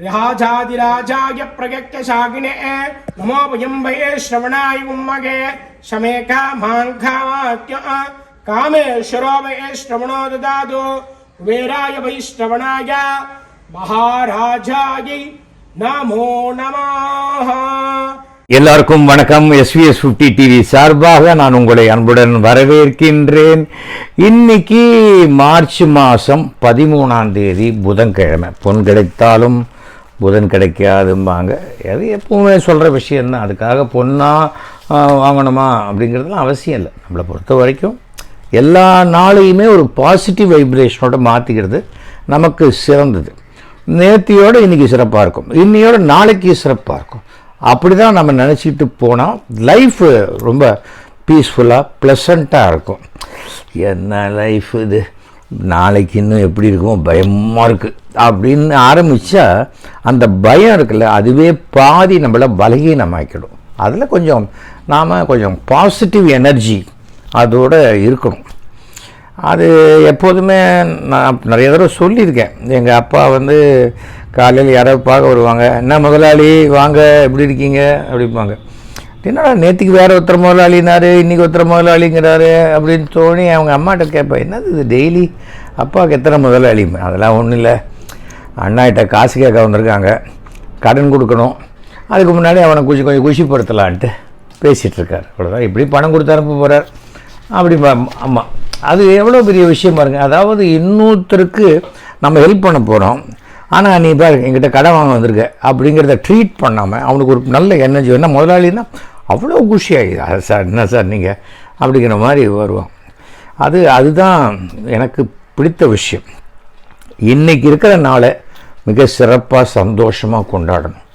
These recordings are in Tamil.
ராஜாதிராஜாய பிரயக்த சாகினே நமோ பயம்பயே ஸ்ரவணாய உம்மகே சமே காமாங்காமாத்ய காமேஸ்வரோபயே ஸ்ரவணோ ததாது குபேராய வை ஸ்ரவணாய மகாராஜாயை நமோ நமாக எல்லாருக்கும் வணக்கம் எஸ்விஎஸ் ஃபிஃப்டி டிவி சார்பாக நான் உங்களை அன்புடன் வரவேற்கின்றேன் இன்னைக்கு மார்ச் மாதம் பதிமூணாம் தேதி புதன்கிழமை பொன் கிடைத்தாலும் புதன் கிடைக்காதும்பாங்க. அது எப்பவுமே சொல்கிற விஷயந்தான் அதுக்காக பொண்ணாக வாங்கணுமா அப்படிங்கிறதுலாம் அவசியம் இல்லை. நம்மளை பொறுத்த வரைக்கும் எல்லா நாளையுமே ஒரு பாசிட்டிவ் வைப்ரேஷனோட மாற்றிக்கிறது நமக்கு சிறந்தது. நேர்த்தியோடு இன்னைக்கு சிறப்பாக இருக்கும். இன்னையோட நாளைக்கு சிறப்பாக இருக்கும். அப்படி தான் நம்ம நினச்சிட்டு போனால் லைஃப் ரொம்ப பீஸ்ஃபுல்லாக ப்ளசண்ட்டாக இருக்கும். என்ன லைஃப் இது? நாளைக்கு இன்னும் எப்படி இருக்குமோ பயமாக இருக்குது அப்படின்னு ஆரம்பித்தா அந்த பயம் இருக்குல்ல அதுவே பாதி நம்மளை பலகீனமாக்கிடும். அதில் கொஞ்சம் நாம் கொஞ்சம் பாசிட்டிவ் எனர்ஜி அதோட இருக்கணும். அது எப்போதுமே நான் நிறைய தடவை சொல்லியிருக்கேன். எங்கள் அப்பா வந்து காலையில் யாராவது பார்க்க வருவாங்க என்ன முதலாளி? வாங்க எப்படி இருக்கீங்க? அப்படிம்பாங்க. என்னடா நேற்றுக்கு வேறு ஒருத்தர் முதலாளினாரு இன்றைக்கி ஒருத்தர் முதலாளிங்கிறாரு அப்படின்னு தோணி அவங்க அம்மாட்ட கேட்பேன் என்னது இது டெய்லி? அப்பாவுக்கு எத்தனை முதலாளி? அதெல்லாம் ஒன்றும் இல்லை. அண்ணாகிட்ட காசு கேட்க வந்திருக்காங்க. கடன் கொடுக்கணும். அதுக்கு முன்னாடி அவனை குஷி கொஞ்சம் குஷிப்படுத்தலான்ட்டு பேசிகிட்ருக்கார். அவ்வளோதான் இப்படி பணம் கொடுத்து அனுப்ப போகிறார் அப்படி ஆமாம் அது எவ்வளோ பெரிய விஷயம் பாருங்க. அதாவது இன்னொருத்தருக்கு நம்ம ஹெல்ப் பண்ண போகிறோம் ஆனால் நீ பாரு எங்கிட்ட கடன் வாங்க வந்திருக்க. அப்படிங்கிறத ட்ரீட் பண்ணாமல் அவனுக்கு ஒரு நல்ல எனர்ஜி என்ன முதலாளின்னா அவ்வளோ குஷியாகிது சார் என்ன சார் நீங்கள் அப்படிங்கிற மாதிரி வருவோம். அது அதுதான் எனக்கு பிடித்த விஷயம். இன்றைக்கி இருக்கிற நாளை மிக சிறப்பாக சந்தோஷமாக கொண்டாடணும்.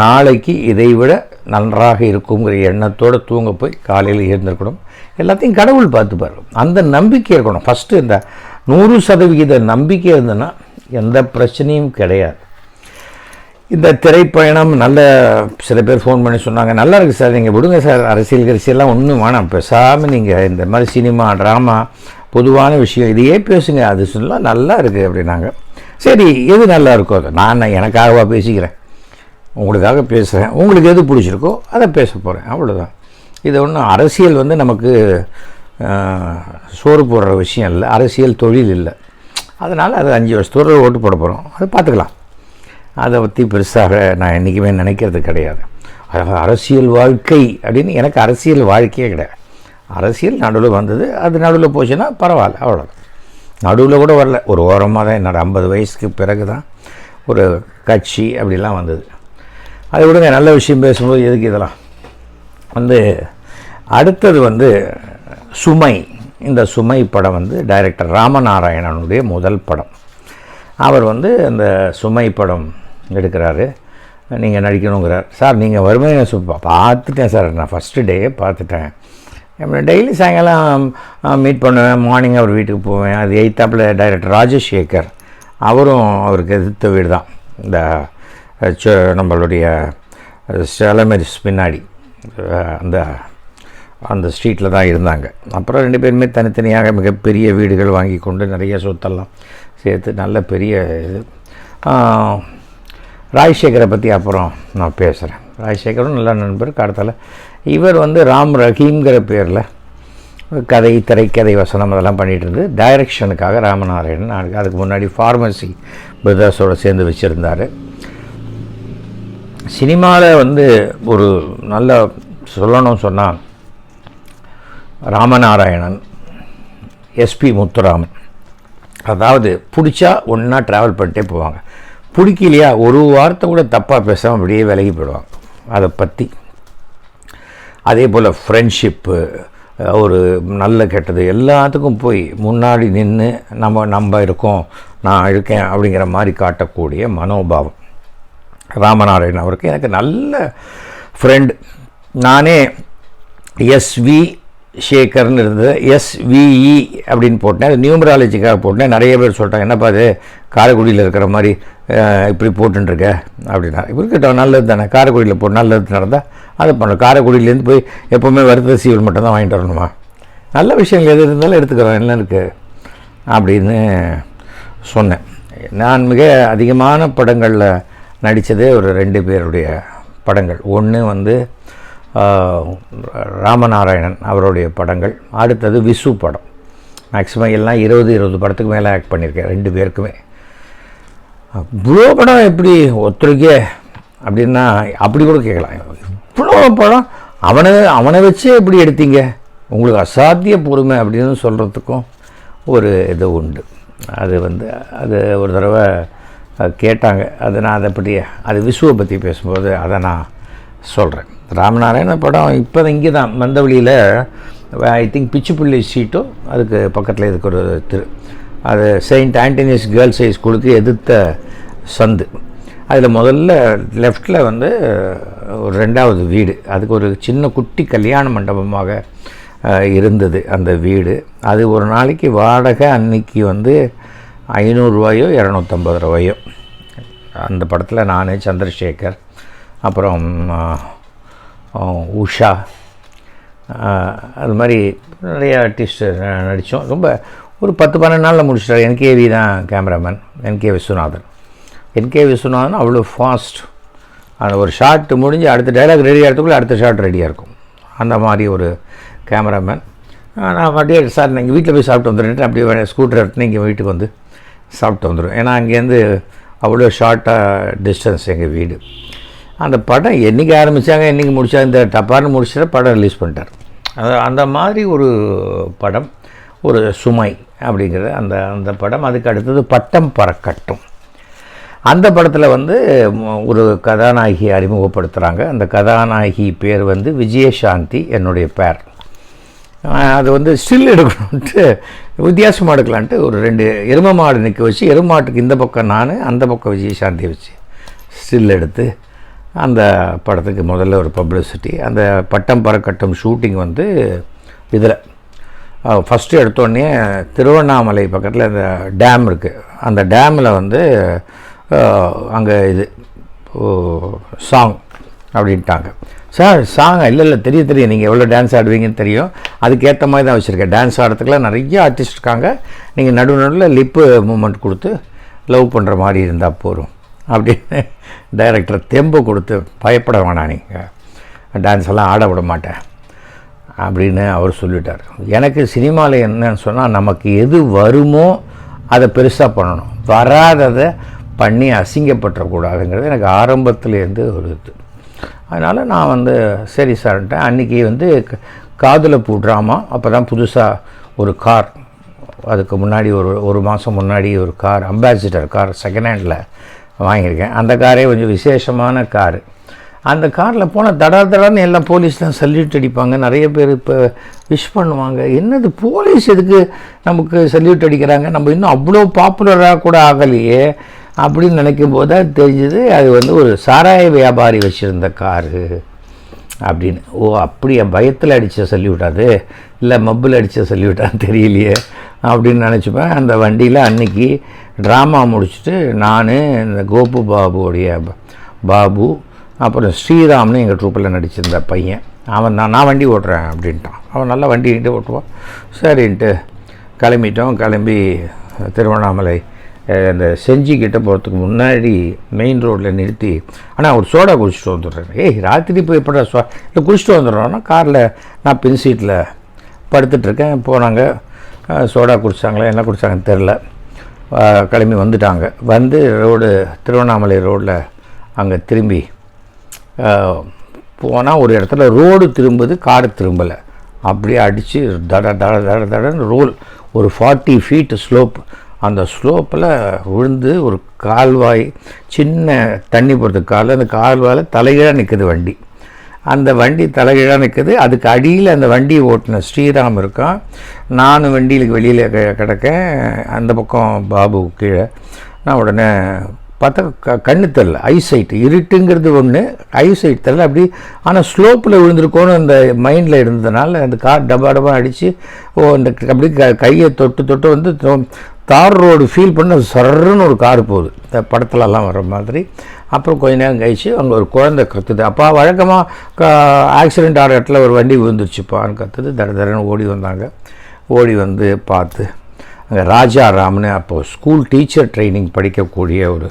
நாளைக்கு இதை விட நன்றாக இருக்குங்கிற எண்ணத்தோடு தூங்க போய் காலையில் இருந்திருக்கணும் எல்லாத்தையும் கடவுள் பார்த்துப்பார். அந்த நம்பிக்கை இருக்கணும். ஃபஸ்ட்டு இந்த நூறு சதவிகித நம்பிக்கை இருந்ததுன்னா எந்த பிரச்சனையும் கிடையாது. இந்த திரைப்பயணம் நல்ல சில பேர் ஃபோன் பண்ணி சொன்னாங்க நல்லா இருக்குது சார் நீங்கள் விடுங்க சார் அரசியல் கரிசியெல்லாம் ஒன்றும் வேணாம் பேசாமல் நீங்கள் இந்த மாதிரி சினிமா ட்ராமா பொதுவான விஷயம் இதையே பேசுங்க அது சொல்லலாம் நல்லா இருக்குது அப்படின்னாங்க. சரி எது நல்லா இருக்கோ அது நான் எனக்காகவா பேசிக்கிறேன். உங்களுக்காக பேசுகிறேன் உங்களுக்கு எது பிடிச்சிருக்கோ அதை பேச போகிறேன் அவ்வளோதான் இது ஒன்றும் அரசியல் வந்து நமக்கு சோறு போடுற விஷயம் இல்லை அரசியல் தொழில் இல்லை. அதனால் அது அஞ்சு வருஷத்தோடு ஓட்டு போட போகிறோம் அதை பார்த்துக்கலாம். அதை பற்றி பெருசாக நான் என்றைக்குமே நினைக்கிறது கிடையாது. அதாவது அரசியல் வாழ்க்கை அப்படின்னு எனக்கு அரசியல் வாழ்க்கையே கிடையாது. அரசியல் நடுவில் வந்தது அது நடுவில் போச்சுன்னா பரவாயில்ல அவ்வளோதான் நடுவில் கூட வரல. ஒரு ஓரமாக தான் என்னோடய ஐம்பது வயசுக்கு பிறகு தான் ஒரு கட்சி அப்படிலாம் வந்தது. அதை விடுங்க நல்ல விஷயம் பேசும்போது எதுக்கு இதெல்லாம்? வந்து அடுத்தது வந்து சுமை. இந்த சுமை படம் வந்து டைரக்டர் ராமநாராயணனுடைய முதல் படம். அவர் வந்து அந்த சுமை படம் எடுக்கிறாரு. நீங்கள் நடிக்கணுங்கிறார். சார் நீங்கள் வறுமையை சு பார்த்துட்டேன் சார். நான் ஃபஸ்ட்டு டே பார்த்துட்டேன். டெய்லி சாயங்காலம் மீட் பண்ணுவேன். மார்னிங் அவர் வீட்டுக்கு போவேன். அது எயித்தாப்பில் டைரக்டர் ராஜேஷ் சேகர் அவரும் அவருக்கு எதிர்த்த வீடு தான். இந்த நம்மளுடைய செலமெரிஸ் பின்னாடி அந்த அந்த ஸ்ட்ரீட்டில் தான் இருந்தாங்க. அப்புறம் ரெண்டு பேருமே தனித்தனியாக மிகப்பெரிய வீடுகள் வாங்கி கொண்டு நிறைய சொத்தெல்லாம் சேர்த்து நல்ல பெரிய இது. ராஜசேகரை பற்றி அப்புறம் நான் பேசுகிறேன் ராஜசேகரும் நல்ல நண்பர். கடத்தில். இவர் வந்து ராம் ரஹீம்ங்கிற பேரில் கதை திரைக்கதை வசனம் அதெல்லாம் பண்ணிகிட்டு இருந்து டைரக்ஷனுக்காக ராமநாராயணன் அதுக்கு முன்னாடி ஃபார்மசி பிரதர்ஸோடு சேர்ந்து வச்சுருந்தார். சினிமாவில் வந்து ஒரு நல்ல சொல்லணும் சொன்னால் ராமநாராயணன் எஸ்பி முத்துராமன். அதாவது பிடிச்சா ஒன்றா ட்ராவல் பண்ணிட்டே போவாங்க. பிடிக்கலையா? ஒரு வார்த்தை கூட தப்பாக பேசாமல் அப்படியே விலகி போயிடுவாங்க அதை பற்றி அதே போல் ஃப்ரெண்ட்ஷிப்பு ஒரு நல்ல கெட்டது எல்லாத்துக்கும் போய் முன்னாடி நின்று நம்ம நம்ம இருக்கோம் நான் இருக்கேன் அப்படிங்கிற மாதிரி காட்டக்கூடிய மனோபாவம். ராமநாராயணன் அவருக்கு எனக்கு நல்ல ஃப்ரெண்டு நானே எஸ்வி ஷேகர்னு இருந்தது. எஸ்விஇ அப்படின்னு போட்டேன். அது நியூமராலஜிக்காக போட்டேன். நிறைய பேர் சொல்லிட்டாங்க என்னப்பா அது காரைக்குடியில் இருக்கிற மாதிரி இப்படி போட்டுருக்க அப்படின்னா இருக்கட்டும் நல்லது தானே? காரைக்குடியில் போ நல்லது நடந்தால் அதை பண்ணுறோம் காரைக்குடியிலேருந்து போய் எப்போவுமே வருத்த சீவல் மட்டும் தான் வாங்கிட்டு வரணுமா? நல்ல விஷயங்கள் எது இருந்தாலும் எடுத்துக்கிறோம். என்ன இருக்குது அப்படின்னு சொன்னேன். நான் மிக அதிகமான படங்களில் நடித்தது ஒரு ரெண்டு பேருடைய படங்கள். ஒன்று வந்து ராமநாராயணன் அவருடைய படங்கள். அடுத்தது விசு படம். மேக்ஸிமம் எல்லாம் இருபது இருபது படத்துக்கு மேலே ஆக்ட் பண்ணியிருக்கேன் ரெண்டு பேருக்குமே. இவ்வளோ படம் எப்படி ஒத்துருக்கே அப்படின்னா அப்படி கூட கேட்கலாம். இவ்வளோ படம் அவனை அவனை வச்சே எப்படி எடுத்தீங்க? உங்களுக்கு அசாத்திய பொறுமை அப்படின்னு சொல்கிறதுக்கும் ஒரு இது உண்டு. அது வந்து அது ஒரு தடவை கேட்டாங்க. அது நான் அதை பற்றி அது விசுவை பற்றி பேசும்போது அதை நான் சொல்கிறேன் ராமநாராயண படம் இப்போ இங்கே தான் மந்தவெளியில் ஐ திங்க் பிச்சுப்புள்ளி சீட்டோ அதுக்கு பக்கத்தில் இதுக்கு ஒரு திரு அது செயின்ட் ஆண்டனிஸ் கேர்ள்ஸ் ஹை ஸ்கூலுக்கு எதிர்த்த சந்து. அதில் முதல்ல லெஃப்டில் வந்து ஒரு ரெண்டாவது வீடு. அதுக்கு ஒரு சின்ன குட்டி கல்யாண மண்டபமாக இருந்தது அந்த வீடு. அது ஒரு நாளைக்கு வாடகை அன்னைக்கு வந்து ஐநூறுரூவாயோ இரநூத்தம்பது ரூபாயோ. அந்த படத்தில் நான் சந்திரசேகர் அப்புறம் உஷா. அது மாதிரி நிறைய ஆர்டிஸ்ட் நடித்தோம் ரொம்ப ஒரு பத்து பன்னெண்டு நாளில் முடிச்சிட்டார். என்கேவி தான் cameraman N K Viswanathan. N K Viswanathan அவ்வளோ ஃபாஸ்ட் அந்த ஒரு ஷாட் முடிஞ்சு அடுத்த டைலாக் ரெடி ஆகிறதுக்குள்ளே அடுத்த ஷாட் ரெடியாக இருக்கும். அந்த மாதிரி ஒரு கேமராமேன் நான் அப்படியே சார் நீங்கள் வீட்டில் போய் சாப்பிட்டு வந்துடுறேன். அப்படியே ஸ்கூட்டர் எடுத்து இங்கே வீட்டுக்கு வந்து சாப்பிட்டு வந்துடும் ஏன்னா அங்கேருந்து அவ்வளோ ஷார்ட்டாக டிஸ்டன்ஸ் எங்கள் வீடு. அந்த படம் என்றைக்கு ஆரம்பித்தாங்க என்றைக்கு முடிச்சா இந்த டப்பார்னு முடிச்சிட்ட படம் ரிலீஸ் பண்ணிட்டார். அது அந்த மாதிரி ஒரு படம் ஒரு சுமை அப்படிங்கிற அந்த அந்த படம். அதுக்கு அடுத்தது பட்டம் பறக்கட்டும். அந்த படத்தில் வந்து ஒரு கதாநாயகி அறிமுகப்படுத்துகிறாங்க அந்த கதாநாயகி பேர் வந்து விஜயசாந்தி என்னுடைய பேர். அது வந்து ஸ்டில் எடுக்கணுன்ட்டு வித்தியாசமாக எடுக்கலான்ட்டு ஒரு ரெண்டு எரும மாடு நிற்க வச்சு எரும மாட்டுக்கு இந்த பக்கம் நான் அந்த பக்கம் விஜயசாந்தி வச்சு ஸ்டில் எடுத்து அந்த படத்துக்கு முதல்ல ஒரு பப்ளிசிட்டி அந்த பட்டம் பறக்கட்டும் ஷூட்டிங் வந்து இதில். ஃபஸ்ட்டு எடுத்தோடனே திருவண்ணாமலை பக்கத்தில் இந்த டேம் இருக்குது அந்த டேமில் வந்து அங்கே இது சாங் அப்படின்ட்டாங்க. சார் சாங் இல்லை இல்லை தெரியும் தெரியும். நீங்கள் எவ்வளோ டான்ஸ் ஆடுவீங்கன்னு தெரியும். அதுக்கேற்ற மாதிரி தான் வச்சுருக்கேன். டான்ஸ் ஆடுறதுக்குலாம் நிறைய ஆர்டிஸ்ட் இருக்காங்க. நீங்கள் நடுவு நடுவில் லிப்பு மூமெண்ட் கொடுத்து லவ் பண்ணுற மாதிரி இருந்தால் போதும். அப்படின்னு டைரக்டர் தெம்பு கொடுத்து பயப்பட வேணாம் நீங்கள் டான்ஸ் எல்லாம் ஆட விட மாட்டேன் அப்படின்னு அவர் சொல்லிட்டார். எனக்கு சினிமாவில் என்னன்னு சொன்னால் நமக்கு எது வருமோ அதை பெருசாக பண்ணணும். வராததை பண்ணி அசிங்கப்பட்டுறக்கூடாதுங்கிறது எனக்கு ஆரம்பத்துலேருந்து ஒரு இது. அதனால் நான் வந்து சரி சார்ன்ட்டேன் அன்றைக்கி வந்து காதில் காதுல பூ ட்ராமா அப்போ தான் புதுசாக ஒரு கார் அதுக்கு முன்னாடி ஒரு ஒரு மாதம் முன்னாடி ஒரு car Ambassador car second handle வாங்கியிருக்கேன். அந்த காரே கொஞ்சம் விசேஷமான காரு. அந்த காரில் போனால் தடா தடான்னு எல்லாம் போலீஸ்லாம் சல்யூட் அடிப்பாங்க. நிறைய பேர் இப்போ விஷ் பண்ணுவாங்க. என்னது போலீஸ் எதுக்கு நமக்கு சல்யூட் அடிக்கிறாங்க? நம்ம இன்னும் அவ்வளோ பாப்புலராக கூட ஆகலையே அப்படின்னு நினைக்கும் போது தான் தெரிஞ்சது அது வந்து ஒரு சாராய வியாபாரி வச்சுருந்த காரு. அப்படின்னு. ஓ அப்படியா பயத்தில் அடித்த சல்யூட் அது இல்லை மப்பில் அடித்த சொல்லிவிட்டான்னு தெரியலையே அப்படின்னு நினச்சிப்பேன். அந்த வண்டியில் அன்னைக்கு ட்ராமா முடிச்சுட்டு நான் இந்த கோபு பாபுவோடைய பாபு அப்புறம் ஸ்ரீராம்னு எங்கள் ட்ரூப்பில் நடிச்சிருந்த பையன். அவன் நான் நான் வண்டி ஓட்டுறேன் அப்படின்ட்டான். அவன் நல்லா வண்டி ஓட்டுவான். சரின்ட்டு கிளம்பிட்டோம். கிளம்பி திருவண்ணாமலை அந்த இந்த செஞ்சிக்கிட்ட போகிறதுக்கு முன்னாடி மெயின் ரோட்டில் நிறுத்தி ஆனால் ஒரு சோடா குடிச்சிட்டு வந்துடுறேன் ஏய் ராத்திரி போய் எப்படா சோ இல்லை குடிச்சிட்டு வந்துடுறோன்னா காரில் நான் பின் சீட்டில் படுத்துட்ருக்கேன் போனாங்க. சோடா குடித்தாங்களா என்ன குடித்தாங்கன்னு தெரில கிளம்பி வந்துட்டாங்க. வந்து ரோடு திருவண்ணாமலை ரோட்டில் அங்கே திரும்பி போனால் ஒரு இடத்துல ரோடு திரும்புது காடு திரும்பலை. அப்படியே அடித்து தட தட தட தடன்னு ரோல் ஒரு ஃபார்ட்டி ஃபீட் ஸ்லோப் அந்த ஸ்லோப்பில் விழுந்து ஒரு கால்வாய் சின்ன தண்ணி போகிறதுக்கு கால் அந்த கால்வாயில் தலைகீழாக நிற்குது வண்டி. அந்த வண்டி தலைகீழாக நிற்குது அதுக்கு அடியில் அந்த வண்டியை ஓட்டின ஸ்ரீராம் இருக்கான். நானும் வண்டியில் வெளியில் கிடக்கேன். அந்த பக்கம் பாபு கீழே. நான் உடனே பார்த்தா க கண்ணு தெரில ஐசைட் இருட்டுங்கிறது ஒன்று ஐசைட் தெரில அப்படி ஆனால் ஸ்லோப்பில் விழுந்திருக்கோன்னு அந்த மைண்டில் இருந்ததுனால அந்த கார் டபா டபா அடித்து ஓ அந்த அப்படி க கையை தொட்டு தொட்டு வந்து தார் ரோடு ஃபீல் பண்ண சர்ன்னு ஒரு கார் போகுது. இந்த படத்துலலாம் வர மாதிரி. அப்புறம் கொஞ்ச நேரம் கழிச்சு அங்கே ஒரு குழந்தை கத்துது. அப்பா வழக்கமாக ஆக்சிடெண்ட் ஆகிற இடத்துல ஒரு வண்டி விழுந்துருச்சுப்பான்னு கத்துது. தட தடன்னு ஓடி வந்தாங்க. ஓடி வந்து பார்த்து அங்கே ராஜா ராம்னு அப்போது ஸ்கூல் டீச்சர் ட்ரைனிங் படிக்கக்கூடிய ஒரு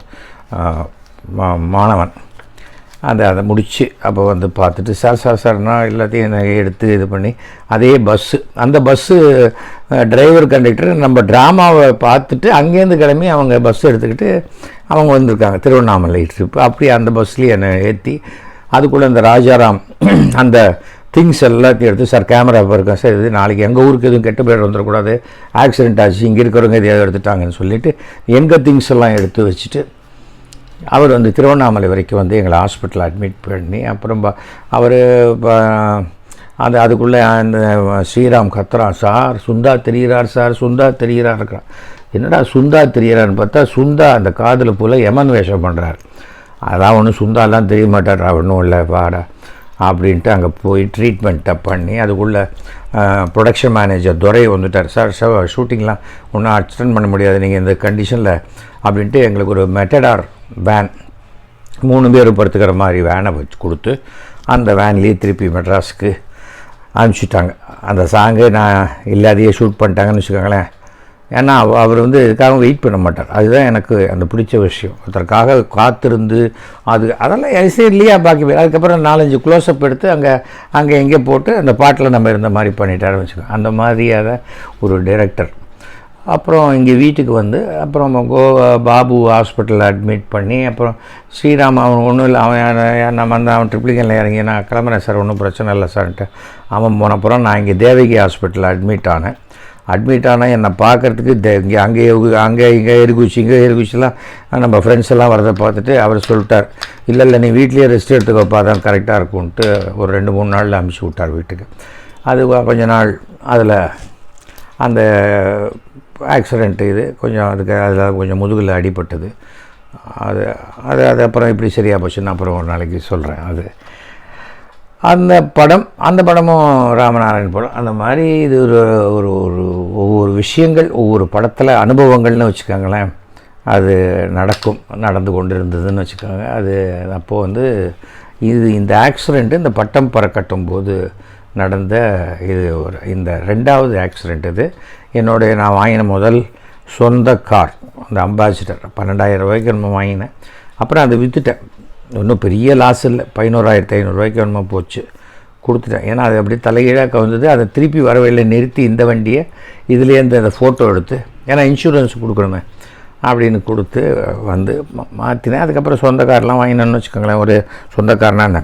மா- மாணவன். அந்த அதை முடித்து அப்போ வந்து பார்த்துட்டு சார் சார் சார்னா எல்லாத்தையும் நான் எடுத்து இது பண்ணி அதே பஸ்ஸு அந்த பஸ்ஸு டிரைவர் கண்டக்டர் நம்ம ட்ராமாவை பார்த்துட்டு அங்கேருந்து கிளம்பி அவங்க பஸ் எடுத்துக்கிட்டு அவங்க வந்திருக்காங்க. திருவண்ணாமலை ட்ரிப்பு அப்படி அந்த பஸ்லேயே என்னை ஏற்றி அதுக்குள்ளே அந்த ராஜாராம் அந்த திங்ஸ் எல்லாத்தையும் எடுத்து சார் கேமரா இருக்கேன் சார் இது நாளைக்கு எங்கள் ஊருக்கு எதுவும் கெட்ட பேர் வந்துடக்கூடாது. ஆக்சிடென்ட் ஆச்சு. இங்கே இருக்கிறவங்க எதையாவது எடுத்துட்டாங்கன்னு சொல்லிவிட்டு எங்கள் திங்ஸ் எல்லாம் எடுத்து வச்சுட்டு அவர் வந்து திருவண்ணாமலை வரைக்கும் வந்து எங்களை ஹாஸ்பிட்டல் அட்மிட் பண்ணி அப்புறம் அவர் அது அதுக்குள்ளே அந்த ஸ்ரீராம் கத்துறான் சார் சுந்தா தெரிகிறார் சார் சுந்தா தெரிகிறார் இருக்கிறான் என்னடா சுந்தா தெரிகிறான்னு பார்த்தா சுந்தா அந்த காதில் போல் யமன் வேஷம் பண்ணுறார் அதான் ஒன்றும் சுந்தாலாம் தெரிய மாட்டார் ஒன்றும் இல்லை வாடா அப்படின்ட்டு அங்கே போய் ட்ரீட்மெண்ட்டை பண்ணி அதுக்குள்ளே ப்ரொடக்ஷன் மேனேஜர் துரை வந்துட்டார். சார் ஷூட்டிங்லாம் ஒன்றும் அட்டன் பண்ண முடியாது நீங்கள் இந்த கண்டிஷனில் அப்படின்ட்டு எங்களுக்கு ஒரு மெட்டடார் வேன் மூணு பேர் படுத்துக்கிற மாதிரி வேனை வச்சு கொடுத்து அந்த வேன்லேயே திருப்பி மெட்ராஸுக்கு அனுப்பிச்சிட்டாங்க. அந்த சாங்கு நான் இல்லாதையே ஷூட் பண்ணிட்டாங்கன்னு வச்சுக்கோங்களேன். ஏன்னா அவர் வந்து இதுக்காக வெயிட் பண்ண மாட்டார். அதுதான் எனக்கு அந்த பிடிச்ச விஷயம். ஒருத்தருக்காக காத்திருந்து அது அதெல்லாம் ஐசே இல்லையா பாக்கி போய் அதுக்கப்புறம் நாலஞ்சு க்ளோஸ்அப் எடுத்து அங்கே அங்கே எங்கே போட்டு அந்த பாட்டில் நம்ம இருந்த மாதிரி பண்ணிட்டாருன்னு வச்சுக்கோங்க அந்த மாதிரியான ஒரு டைரக்டர் அப்புறம் இங்கே வீட்டுக்கு வந்து அப்புறம் கோ பாபு ஹாஸ்பிட்டலில் அட்மிட் பண்ணி அப்புறம் ஸ்ரீராம் அவன் ஒன்றும் இல்லை அவன் நான் நம்ம அந்த அவன் ட்ரிப்ளிகனில் இறங்கி நான் கிளம்புறேன் சார் ஒன்றும் பிரச்சனை இல்லை சார்ன்ட்டு. அவன் போனப்புறம் நான் இங்கே தேவகி ஹாஸ்பிட்டலில் அட்மிட் ஆனேன். அட்மிட் ஆனால் என்னை பார்க்குறதுக்கு தே இங்கே அங்கே அங்கே இங்கே எருகுச்சி இங்கே எருகுச்சிலாம் நம்ம ஃப்ரெண்ட்ஸ் எல்லாம் வரதை பார்த்துட்டு அவர் சொல்லிட்டார் இல்லை இல்லை நீ வீட்லேயே ரெஸ்ட் எடுத்துக்கோப்பா தான் கரெக்டாக இருக்கும்ன்ட்டு ஒரு ரெண்டு மூணு நாளில் அனுப்பிச்சி விட்டார் வீட்டுக்கு. அது கொஞ்ச நாள் அதில் அந்த ஆக்சிடெண்ட்டு இது. கொஞ்சம் அதுக்கு அதில் கொஞ்சம் முதுகில் அடிபட்டது. அது அது அது அப்புறம் இப்படி சரியாக போச்சுன்னு அப்புறம் ஒரு நாளைக்கு சொல்கிறேன் அது. அந்த படம் அந்த படமும் ராமநாராயண் படம். அந்த மாதிரி இது ஒரு ஒரு ஒரு ஒவ்வொரு விஷயங்கள் ஒவ்வொரு படத்தில் அனுபவங்கள்னு வச்சுக்கோங்களேன். அது நடக்கும் நடந்து கொண்டு இருந்ததுன்னு வச்சுக்கோங்க. அது அப்போது வந்து இது இந்த ஆக்சிடெண்ட்டு இந்த பட்டம் பறக்கட்டும் போது நடந்த இது ஒரு இந்த ரெண்டாவது ஆக்சிடெண்ட் இது. என்னுடைய நான் வாங்கின முதல் சொந்த கார் அந்த அம்பாசிடர் பன்னெண்டாயிரம் ரூபாய்க்கு நம்ம வாங்கினேன். அப்புறம் அதை விற்றுட்டேன் ஒன்றும் பெரிய லாஸ் இல்லை. பதினோராயிரத்தி ஐநூறுரூவாய்க்கு என்னமோ போச்சு. கொடுத்துட்டேன். ஏன்னா அது அப்படியே தலைகீழாக கவுந்தது அதை திருப்பி வரவையில் நிறுத்தி இந்த வண்டியை இதுலேருந்து அந்த ஃபோட்டோ எடுத்து ஏன்னா இன்சூரன்ஸ் கொடுக்கணுமே அப்படின்னு கொடுத்து வந்து மா- மாற்றினேன் அதுக்கப்புறம் சொந்த கார்லாம் வாங்கினேன்னு வச்சுக்கோங்களேன். ஒரு சொந்தக்காரனா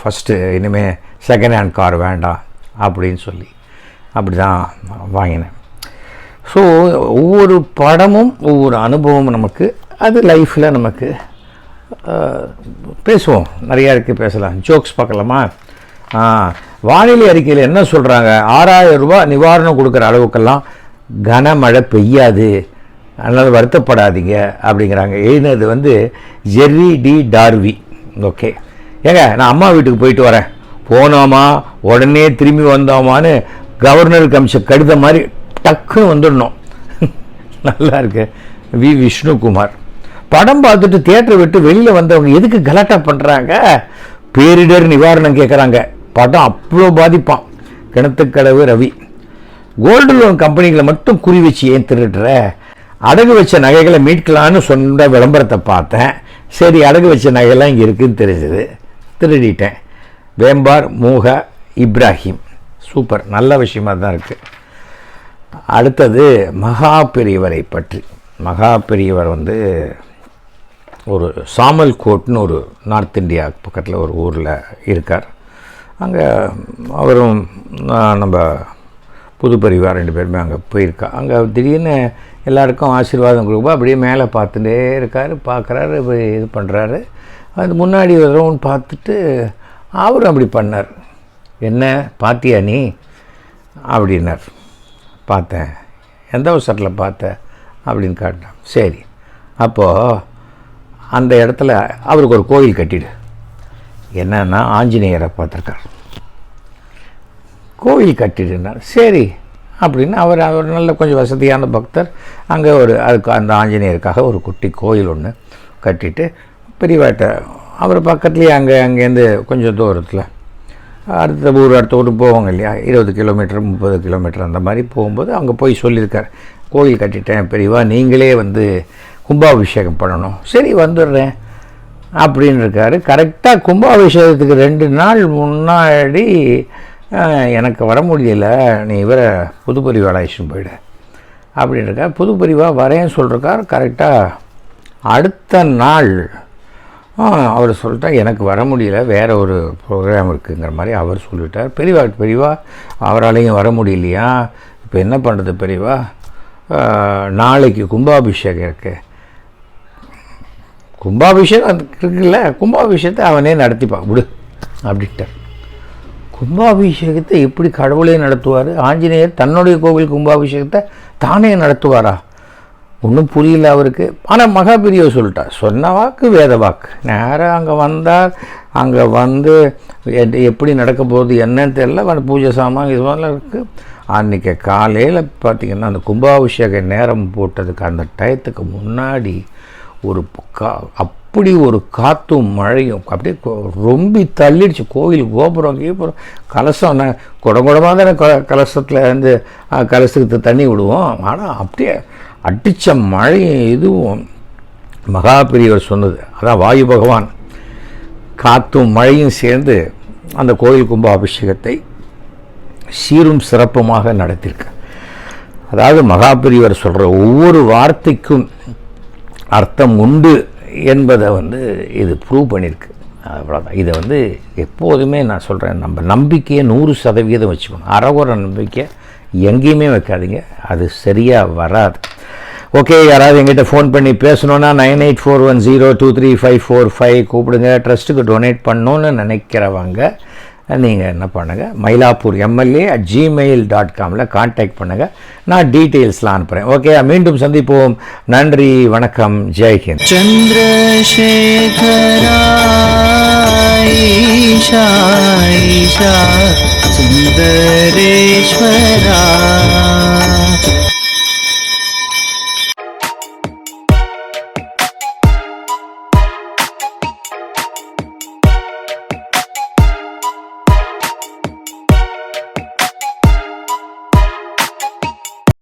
ஃபஸ்ட்டு இனிமேல் செகண்ட் ஹேண்ட் கார் வேண்டாம் அப்படின்னு சொல்லி. அப்படி தான் வாங்கினேன். ஸோ ஒவ்வொரு படமும் ஒவ்வொரு அனுபவமும் நமக்கு அது லைஃப்பில் நமக்கு பேசுவோம். நிறையா இருக்குது பேசலாம். ஜோக்ஸ் பார்க்கலாமா? வானிலை அறிக்கையில் என்ன சொல்கிறாங்க ஆறாயிரம் ரூபாய் நிவாரணம் கொடுக்குற அளவுக்கெல்லாம் கனமழை பெய்யாது. அதனால் வருத்தப்படாதீங்க அப்படிங்கிறாங்க. எழுதினது வந்து ஜெர்ரி டி டார்வி. ஓகே. ஏங்க நான் அம்மா வீட்டுக்கு போயிட்டு வரேன். போனோமா? உடனே திரும்பி வந்தோமான்னு கவர்னருக்கு அமிச்ச கடிதம் மாதிரி டக்குன்னு வந்துடணும். நல்லா இருக்கு வி. விஷ்ணுகுமார். படம் பார்த்துட்டு தியேட்டரை விட்டு வெளியில் வந்தவங்க எதுக்கு கலாட்டா பண்ணுறாங்க பேரிடர் நிவாரணம் கேட்குறாங்க படம் அவ்வளோ பாதிப்பான். கிணத்துக்கடவு ரவி. கோல்டு லோன் கம்பெனிகளை மட்டும் குறி வச்சு ஏன் திருடுற? அடகு வச்ச நகைகளை மீட்கலான்னு சொன்ன விளம்பரத்தை பார்த்தேன். சரி அடகு வச்ச நகையெல்லாம் இங்கே இருக்குதுன்னு தெரிஞ்சது. திருடிட்டேன். வேம்பார் மூக இப்ராஹிம். சூப்பர். நல்ல விஷயமா தான் இருக்குது அடுத்தது மகா பெரியவரை பற்றி. மகா பெரியவர் வந்து ஒரு சாமல் கோட்னு ஒரு நார்த் இந்தியா பக்கத்தில் ஒரு ஊரில் இருக்கார். அங்கே அவரும் நம்ம புது பரிவார் ரெண்டு பேருமே அங்கே போயிருக்கா. அங்கே திடீர்னு எல்லாருக்கும் ஆசீர்வாதம் கொடுப்பா அப்படியே மேலே பார்த்துட்டே இருக்கார். பார்க்குறாரு இது பண்ணுறாரு அது முன்னாடி வரவும் பார்த்துட்டு அவரும் அப்படி பண்ணார். என்ன பாத்தியா நீ? அப்படின்னார். பார்த்தேன். எந்த அவசரத்தில் பார்த்த? அப்படின்னு காட்டினான் சரி அப்போது அந்த இடத்துல அவருக்கு ஒரு கோயில் கட்டிடு. என்னன்னா ஆஞ்சநேயரை பார்த்துருக்கார். கோயில் கட்டிடுனார். சரி அப்படின்னு அவர் அவர் நல்ல கொஞ்சம் வசதியான பக்தர். அங்கே ஒரு அதுக்கு அந்த ஆஞ்சநேயருக்காக ஒரு குட்டி கோயில் ஒன்று கட்டிட்டு பெரியவாட்ட அவர் பக்கத்துலேயே அங்கே அங்கேருந்து கொஞ்சம் தூரத்தில் அடுத்த ஊர் அடுத்த ஊர் போவாங்க இல்லையா? இருபது கிலோமீட்டர் முப்பது கிலோமீட்டர் அந்த மாதிரி போகும்போது அங்கே போய் சொல்லியிருக்கார். கோயில் கட்டிட்டேன் பெரியவா நீங்களே வந்து கும்பாபிஷேகம் பண்ணணும். சரி வந்துடுறேன் அப்படின்னு இருக்காரு கரெக்டாக கும்பாபிஷேகத்துக்கு ரெண்டு நாள் முன்னாடி எனக்கு வர முடியல. நீ இவரை புதுப்பரிவாள அழைச்சிட்டு போயிடு அப்படின்னு இருக்கா புதுப்பரிவா வரேன்னு சொல்லிருக்கார். கரெக்டாக அடுத்த நாள் அவர் சொல்லிட்டா எனக்கு வர முடியல வேறு ஒரு ப்ரோக்ராம் இருக்குங்கிற மாதிரி அவர் சொல்லிட்டார். பெரியவா பெரியவா அவராலையும் வர முடியலையா? இப்போ என்ன பண்ணுறது பெரியவா? நாளைக்கு கும்பாபிஷேகம் இருக்கு. கும்பாபிஷேகம் அது இருக்குல்ல கும்பாபிஷேகத்தை அவனே நடத்திப்பான் விடு அப்படின்ட்டார். கும்பாபிஷேகத்தை எப்படி கடவுளே நடத்துவார்? ஆஞ்சநேயர் தன்னுடைய கோவில் கும்பாபிஷேகத்தை தானே நடத்துவாரா? ஒன்றும் புரியல அவருக்கு. ஆனால் மகாபிரியோ சொல்லிட்டார். சொன்ன வாக்கு வேத வாக்கு. நேராக அங்கே வந்தார். அங்கே வந்து எப்படி நடக்க போகுது என்னன்னு தெரியல. அந்த பூஜை சாமான் இது மாதிரிலாம் இருக்குது அன்றைக்கி காலையில் பார்த்திங்கன்னா அந்த கும்பாபிஷேக நேரம் போட்டதுக்கு அந்த டயத்துக்கு முன்னாடி ஒரு கா அப்படி ஒரு காற்றும் மழையும் அப்படியே ரொம்ப ரொம்பி தள்ளிடுச்சு. கோவில் கோபுரம் கீபுரம். கலசம் நான் குடங்குடமாக தானே கலசத்தில் இருந்து கலசத்துக்கு தண்ணி விடுவோம். ஆனால் அப்படியே அடித்த மழை இதுவும் மகாபெரியவர் சொன்னது. அதான் வாயு பகவான். காற்றும் மழையும் சேர்ந்து அந்த கோயில் கும்பாபிஷேகத்தை சீரும் சிறப்புமாக நடத்தியிருக்கு. அதாவது மகாபெரியவர் சொல்கிற ஒவ்வொரு வார்த்தைக்கும் அர்த்தம் உண்டு என்பதை வந்து இது ப்ரூவ் பண்ணியிருக்கு. அவ்வளோதான் இதை வந்து எப்போதுமே நான் சொல்கிறேன் நம்ம நம்பிக்கையை நூறு சதவீதம் வச்சுக்கணும். அறகுற நம்பிக்கை எங்கேயுமே வைக்காதீங்க. அது சரியாக வராது. ஓகே யாராவது எங்கிட்ட ஃபோன் பண்ணி பேசணுன்னா nine eight four one zero two three five four five கூப்பிடுங்க. ட்ரஸ்ட்டுக்கு டொனேட் பண்ணணுன்னு நினைக்கிறவங்க நீங்கள் என்ன பண்ணுங்கள் Mylapore MLA at Gmail dot Kamil contact பண்ணுங்கள் நான் டீட்டெயில்ஸ்லாம் அனுப்புகிறேன் ஓகே மீண்டும் சந்திப்போம். நன்றி வணக்கம் ஜெய்ஹிந்த் சந்திரசேகரா சுந்தரேஸ்வரா.